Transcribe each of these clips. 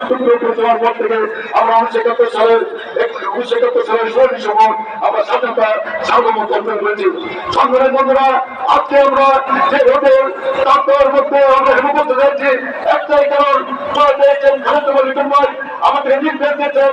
আমরা উনিশশো একাত্তর সালের উনিশশো একাত্তর সালের ষোলোই ডিসেম্বর আমরা স্বাধীনতা সার্বভৌমত্ব অর্জন করেছি সংগ্রামের বন্ধুরা আজকে আমরা যে ভোটের তাত্ত্বের মধ্যে আমরা হেমু যাচ্ছি একটাই কারণ তোরা খালেদ আমাদের নির্দেশ দিয়েছেন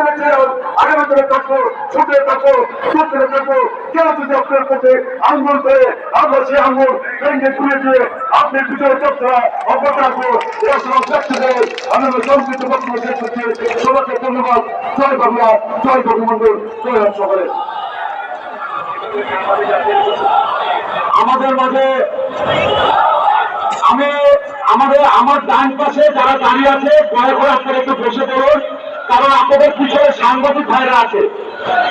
দিনে থাকব ছুটে থাকব ছুটে থাকব কেন যদি আপনার কাছে আঙ্গুল করে আমরা সেই আঙ্গুল ভেঙে তুলে দিয়ে আপনি আমি সংস্কৃত শেষ করছি। সবাইকে ধন্যবাদ। জয় বাংলা, জয় জয় সকলে আমাদের মাঝে, আমি, আমাদের, আমার ডান পাশে যারা দাঁড়িয়ে আছে, দয়া করে আপনারা একটু বসে পড়ুন। কারণ আপনাদের পিছনে সাংবাদিক ভাইরা আছে।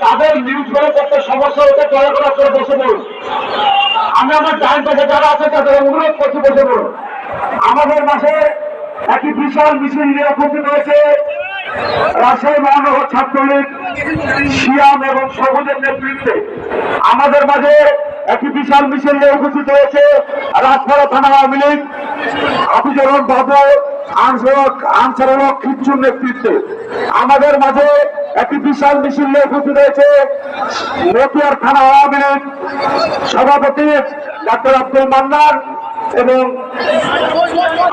তাদের নিউজ করে করতে সমস্যা হতে দয়া করে আপনারা বসে পড়ুন। আমি আমার ডান পাশে যারা আছে, তাদের অনুরোধ করছি বসে পড়ুন। আমাদের মাঝে একটি বিশাল মিছিল নিয়ে উপস্থিত হয়েছে রাজশাহী মহানগর ছাত্রলীগ, শিয়াম এবং সবুজের নেতৃত্বে। আমাদের মাঝে একটি বিশাল মিছিল নিয়ে উপস্থিত হয়েছে রাজপাড়া থানা আওয়ামী লীগ রহমান বাবু আনসারক আনসারক খিচ্ছুর নেতৃত্বে। আমাদের মাঝে একটি বিশাল মিছিল নিয়ে উপস্থিত হয়েছে। মতিয়ার থানা আওয়ামী লীগ সভাপতি ডাক্তার আব্দুল মান্নান এবং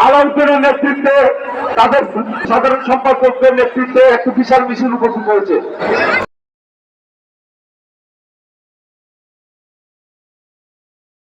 আলমপুরের নেতৃত্বে, তাদের সাধারণ সম্পাদকের নেতৃত্বে একটি বিশাল মিছিল উপস্থিত হয়েছে।